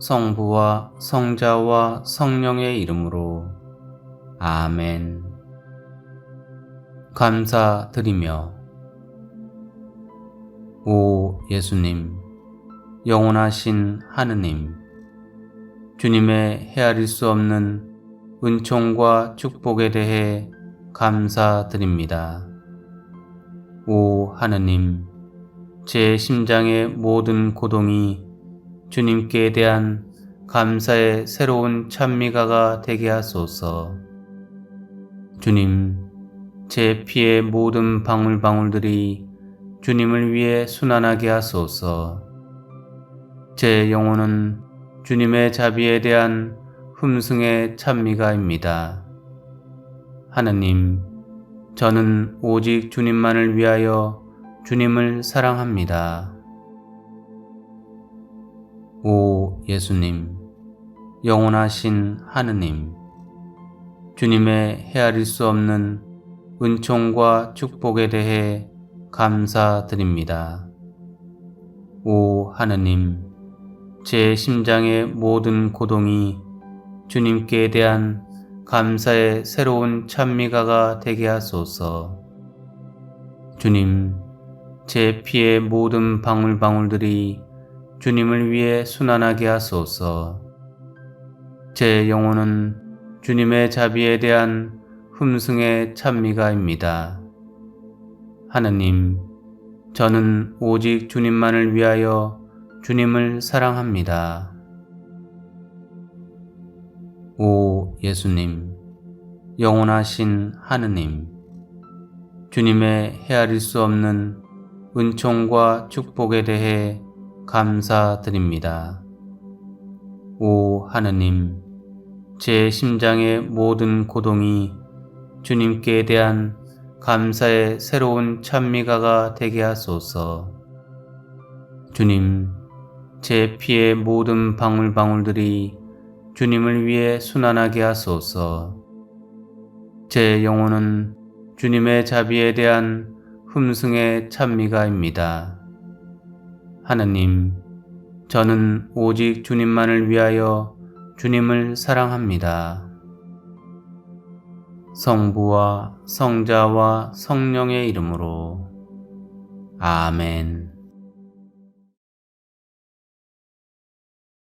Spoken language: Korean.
성부와 성자와 성령의 이름으로 아멘. 감사드리며 오 예수님, 영원하신 하느님, 주님의 헤아릴 수 없는 은총과 축복에 대해 감사드립니다. 오 하느님, 제 심장의 모든 고동이 주님께 대한 감사의 새로운 찬미가가 되게 하소서. 주님, 제 피의 모든 방울방울들이 주님을 위해 순환하게 하소서. 제 영혼은 주님의 자비에 대한 흠승의 찬미가입니다. 하느님, 저는 오직 주님만을 위하여 주님을 사랑합니다. 오 예수님, 영원하신 하느님, 주님의 헤아릴 수 없는 은총과 축복에 대해 감사드립니다. 오 하느님, 제 심장의 모든 고동이 주님께 대한 감사의 새로운 찬미가가 되게 하소서. 주님, 제 피의 모든 방울방울들이 주님을 위해 순환하게 하소서. 제 영혼은 주님의 자비에 대한 흠승의 찬미가입니다. 하느님, 저는 오직 주님만을 위하여 주님을 사랑합니다. 오 예수님, 영원하신 하느님, 주님의 헤아릴 수 없는 은총과 축복에 대해 감사드립니다. 오 하느님, 제 심장의 모든 고동이 주님께 대한 감사의 새로운 찬미가가 되게 하소서. 주님, 제 피의 모든 방울방울들이 주님을 위해 순환하게 하소서. 제 영혼은 주님의 자비에 대한 흠승의 찬미가입니다. 하느님, 저는 오직 주님만을 위하여 주님을 사랑합니다. 성부와 성자와 성령의 이름으로 아멘.